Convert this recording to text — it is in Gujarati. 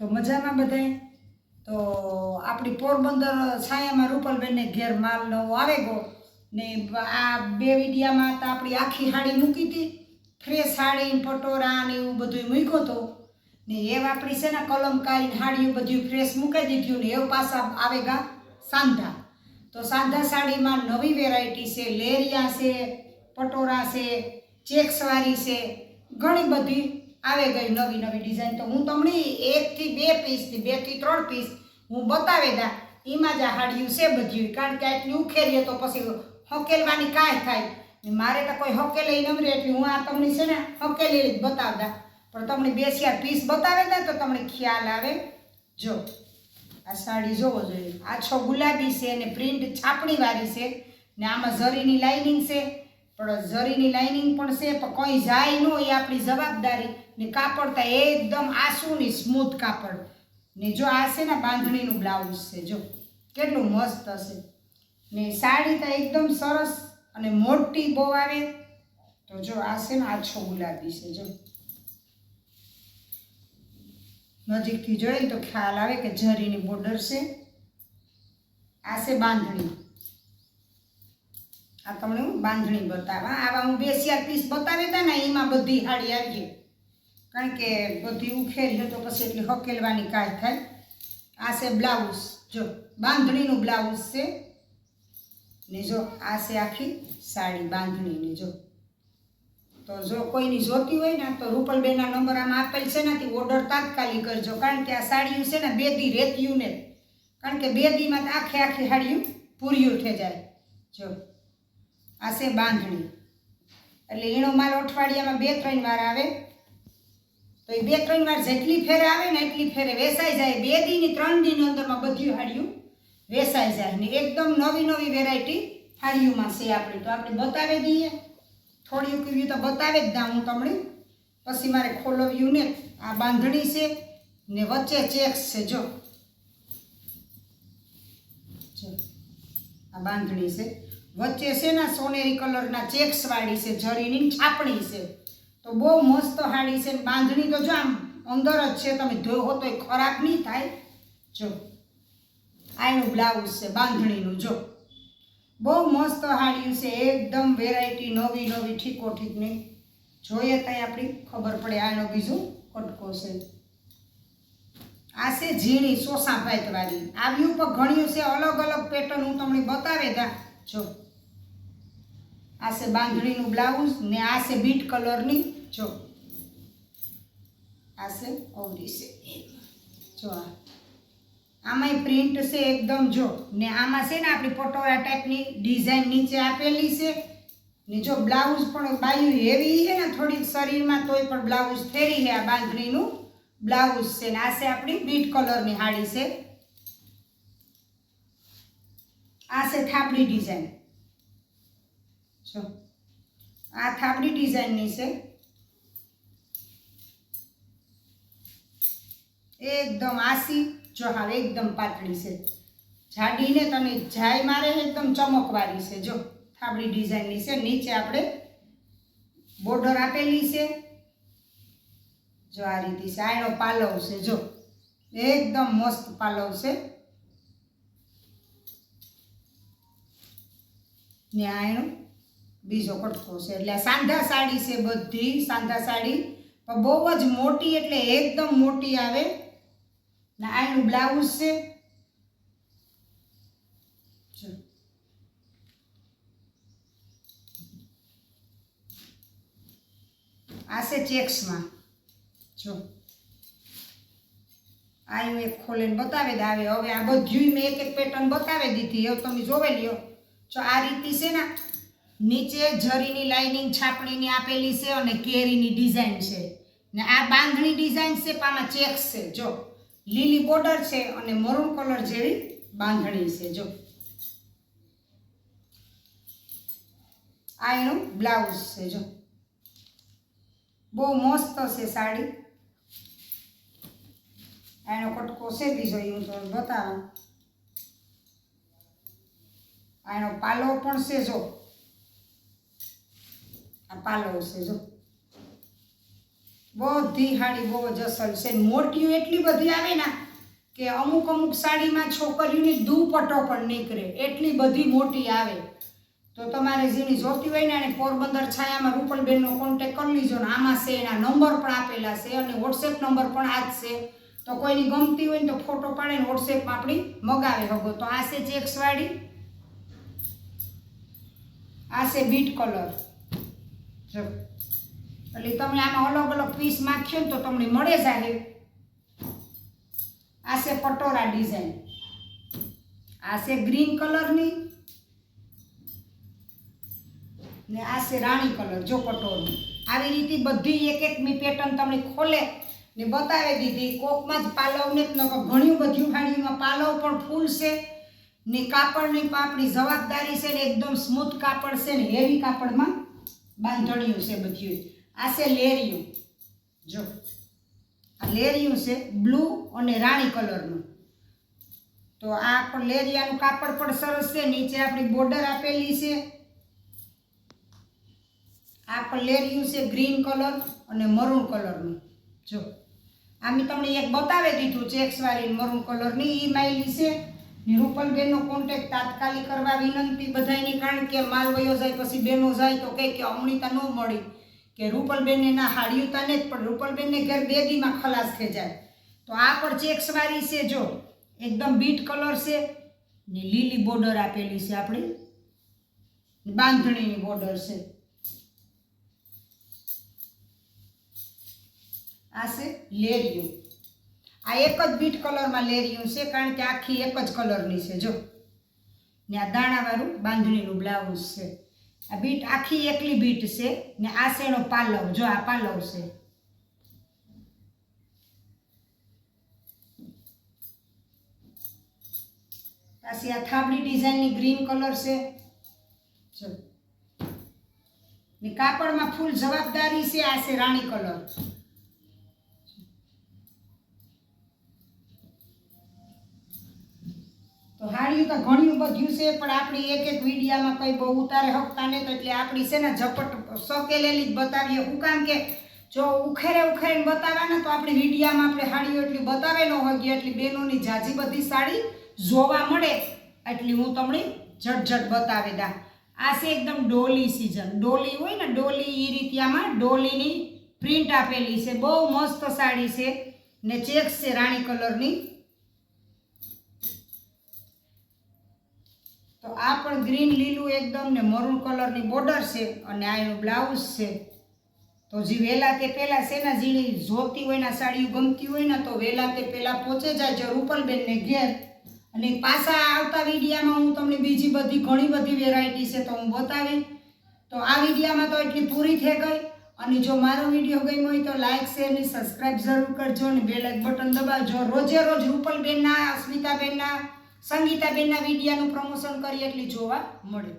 તો મજામાં બધાય? તો આપણી પોરબંદર છાયામાં રૂપલબેનને ઘેર માલ નવો આવે ગો ને આ બે વિડિયામાં તો આપણી આખી હાડી મૂકી હતી. ફ્રેશ હાડી પટોરા ને એવું બધું મૂક્યો હતો. ને એવ આપણી છે ને કલમકારી હાડીઓ બધું ફ્રેશ મૂકી દીધું ને એવું પાછા આવે ગા સાંધા. તો સાંધા સાડીમાં નવી વેરાયટી છે, લેરિયા છે, પટોરા છે ચેક્સવાળી છે, ઘણી બધી આવે ગઈ નવી નવી ડિઝાઇન તો હું તમને એકથી બે પીસથી બેથી ત્રણ પીસ હું બતાવે દા. એમાં જ આ હાડિયું છે બધું કારણ કે આટલી ઉખેરીએ તો પછી હકેલવાની કાંઈ થાય. મારે તો કોઈ હકેલે ન રહે એટલે હું આ તમને છે ને હકેલી બતાવતા પણ તમને બે પીસ બતાવે ને તો તમને ખ્યાલ આવે. જો, આ સાડી જોવો જોઈએ. આછો ગુલાબી છે અને પ્રિન્ટ છાપણીવાળી છે. ને આમાં ઝરીની લાઇનિંગ છે. પણ ઝરીની લાઇનિંગ પણ છે પણ કોઈ જાય ન, એ આપણી જવાબદારી. ને કાપડ તો એકદમ આસુની સ્મૂથ કાપડ. ને જો આ છે ને બાંધણીનું બ્લાઉઝ છે, જો કેટલું મસ્ત હશે. ને સાડી તો એકદમ સરસ અને મોટી બહુ આવે. તો જો આ છે ને આછો ગુલાબી છે, જો. નજીકથી જોઈએ તો ખ્યાલ આવે કે ઝરીની બોર્ડર છે. આ છે બાંધણી. આ તમને હું બાંધણી બતાવવા આવા હું બે ચાર પીસ બતાવી હતા ને, એમાં બધી હાડી આવી કારણ કે બધી ઉખેરી તો પછી એટલી હકેલવાની કાંઈ થાય. આ છે બ્લાઉઝ. જો, બાંધણીનું બ્લાઉઝ છે. ને જો, આ છે આખી સાડી બાંધણીની, જો. તો જો કોઈની જોતી હોય ને, તો રૂપલબેનના નંબર આમાં આપેલ છે ને તે ઓર્ડર તાત્કાલિક કરજો. કારણ કે આ સાડીયું છે ને બે દી રેતિયું ને કારણ કે બે દીમાં આખે આખી સાડીયું પૂર્યું થઈ જાય. જો. આ છે બાંધણી. એટલે એનો માલ અઠવાડિયામાં બે, ત્રણ વાર આવે. તો એ બે, ત્રણ વાર જેટલી ફેરે આવે ને એટલી ફેરે વેસાઈ જાય. બે દીની, ત્રણ દીની અંદરમાં બધી હાડિયું વેસાઈ જાય ને એકદમ નવી નવી વેરાયટી હાડિયુંમાં છે આપણી. તો આપણે બતાવી દઈએ. થોડી કીધું તો બતાવે જ દા હું તમને. પછી મારે ખોલવ્યું ને આ બાંધણી છે ને વચ્ચે ચેક્સ છે જો. આ બાંધણી છે. વચ્ચે છે ને સોનેરી કલરના ચેક્સ વાળી છે, જરીની છાપણી છે. તો બહુ મસ્ત હાડી છે બાંધણી તો જો આમ અંદર જ છે, તમે ધોવો તો એ ખરાબ નહીં થાય. જો આ એનું બ્લાઉઝ છે, બાંધણીનું, જો. બહુ મસ્ત હાડ્યું છે, એકદમ વેરાયટી નવી નવી, ઠીકો ઠીકની જોઈએ ત્યાં આપણી, ખબર પડે આનો બીજું કટકો છે. આ છે ઝીણી સોસા ભાઈતવાળી આવ્યું પણ ઘણ્યું છે, અલગ અલગ પેટર્ન હું તમને બતાવે તા જો. આ છે બાંધણીનું બ્લાઉઝ ને આ છે બીટ કલરની જો. આ છે ઓવડી છે. જો આ. આમાંય પ્રિન્ટ છે એકદમ જો. ને આમાં છે ને આપણી પટોળા ટાઈપની ડિઝાઇન નીચે આપેલી છે. ને જો બ્લાઉઝ પણ બાયું હેવી છે ને થોડીક શરીરમાં તોય પણ બ્લાઉઝ ફેરી છે આ બાંધણીનું બ્લાઉઝ છે ને આ છે આપણી બીટ કલરની હાડી છે. આ છે થાપડી ડિઝાઇન જો આ થાપડી ડિઝાઇનની છે. એકદમ આસી જો હા એકદમ પાતળી છે. જાડીને તમે જાય મારે એકદમ ચમકવાળી છે. જો થાબડી ડિઝાઇનની છે. નીચે આપણે બોર્ડર આપેલી છે. જો આ રીતે છે. આ પાલવ છે. જો, એકદમ મસ્ત પાલવ છે. ને આ એનો બીજો કટકો છે. એટલે સાંધા સાડી છે બધી, સાંધા સાડી. પણ બહુ જ મોટી એટલે એકદમ મોટી આવે. ને આનું બ્લાઉઝ છે. આ છે ચેક્સમાં. જો. આ એક ખોલીને બતાવી દે. હવે આ બધું મેં એક એક પેટર્ન બતાવી દીધી. હવે તમે જોવે લ્યો. જો આ રીતની છે ને નીચે જરીની લાઇનિંગ છાપણીની આપેલી છે અને કેરીની ડિઝાઇન છે. ને આ બાંધણી ડિઝાઇન છે પામાં ચેક્સ છે. જો, લીલી બોર્ડર છે અને મરૂન કલર જેવી બાંધણી છે. જો, આ એનું બ્લાઉઝ છે. જો, બહુ મસ્ત છે સાડી. એનો કટકો છે બીજો હું તો બતાવું. આ એનો પાલો પણ છે, જો. આ પાલો છે, જો. બધી સાડી બહુ જ અસલ છે. મોટીઓ એટલી બધી આવે ને કે અમુક અમુક સાડીમાં છોકરીઓની દુપટ્ટો પણ નીકળે. એટલી બધી મોટી આવે. તો તમારે જેની જોતી હોય ને એને પોરબંદર છાયામાં રૂપલબેનનો કોન્ટેક કરી લીજો ને. આમાં છે, એના નંબર પણ આપેલા છે અને વોટ્સએપ નંબર પણ આ જ છે. તો કોઈની ગમતી હોય ને તો ફોટો પાડે ને વોટ્સએપમાં આપણી મગાવે હગો. તો આ છે ચેક્સવાળી આ છે બીટ કલર. જો. એટલે તમે આમાં અલગ અલગ પીસ નાખ્યો ને તો તમને મળે જાય આ છે પટોરા ડિઝાઇન આ છે ગ્રીન કલરની ને. આ છે રાણી કલર જો પટોરની આવી રીતે બધી એક એક મી પેટર્ન તમને ખોલે ને બતાવી દીધી. કોકમાં જ પાલવ ને જ, નકર ઘણી બધી સાડીમાં પાલવ પણ ફૂલ છે ને કાપડની પાપડી જવાબદારી છે ને એકદમ સ્મૂથ કાપડ છે ને હેવી કાપડમાં. બાંધણીયું છે બધું આ છે લેરિયું. જો. આ લેરિયું છે બ્લુ અને રાણી કલરનું. તો આ પણ લેરિયાનું કાપડ પણ સરસ છે. નીચે આપણી બોર્ડર આપેલી છે. આ પણ લેરિયું છે ગ્રીન કલર અને મરૂન કલરનું. જો. આ મેં તમને એક બતાવી દીધું ચેક્સવાળી મરૂન કલરની. એ માયલી છે. ને રૂપલબેનનો કોન્ટેક તાત્કાલિક કરવા વિનંતી બધાયની, કારણ કે માલ વયો જાય પછી બેનો જાય તો કહે કે અમણીતા ન મળી. કે રૂપલબેનને ના હાડ્યું તા ને જ, પણ રૂપલબેનને ઘેર બે દીમાં ખલાસ થઈ જાય. તો આ પણ ચેક્સવાળી છે જો. એકદમ બીટ કલર છે ને લીલી બોર્ડર આપેલી છે આપણી. બાંધણીની બોર્ડર છે. આ છે લેરિયું. આ એક જ બીટ કલરમાં લેરિયું છે, કારણ કે આખી એક જ કલરની છે, જો. ને આ દાણાવાળું બાંધણીનું બ્લાઉઝ છે. આ બીટ આખી એકલી બીટ છે, ને આ શેનો પાલવ, જો આ પાલવ છે. પાછી આ થાબડી ડિઝાઇનની ગ્રીન કલર છે. જો. ને કાપડમાં ફૂલ જવાબદારી છે, આ છે રાણી કલર. તો હાડિયું તો ઘણું બધું છે, પણ આપણી એક એક વિડીયામાં કંઈ બહુ ઉતારે હકતા નહીં તો એટલે આપણી છે ને ઝપટ સકેલેલી જ બતાવીએ. હું કામ કે જો ઉખેરે ઉખેરીને બતાવ્યા ને તો આપણી વિડીયામાં આપણે હાડીઓ એટલી બતાવે ન હોય એટલી બહેનોની જાજી બધી સાડી જોવા મળે. એટલી હું તમને ઝટઝટ બતાવી દા. આ છે એકદમ ડોલી સિઝન ડોલી હોય ને ડોલી એ રીતિયામાં ડોલીની પ્રિન્ટ આપેલી છે. બહુ મસ્ત સાડી છે ને ચેક્સ છે રાણી કલરની તો આ પણ ગ્રીન લીલું એકદમ ને મરૂન કલરની બોર્ડર છે અને આ એનું બ્લાઉઝ છે. તો જે વહેલા તે પહેલાં છે ઝીણી જોતી હોય ને સાડીઓ ગમતી હોય ને તો વહેલા તે પહેલાં પહોંચે જાય છે રૂપલબેનને ઘેર. અને પાછા આવતા વિડીયામાં હું તમને બીજી બધી ઘણી બધી વેરાયટી છે તો હું બતાવી તો આ વિડીયામાં તો એટલી પૂરી થઈ ગઈ. અને જો મારો વીડિયો ગમ્યો હોય તો લાઇક શેર ને સબસ્ક્રાઈબ જરૂર કરજો અને બે લાઇક બટન દબાવજો. રોજે રોજ રૂપલબેનના, અસ્મિતાબેનના સંગીતાબેનના વિડીયાનું પ્રમોશન કરીએ એટલી જોવા મળે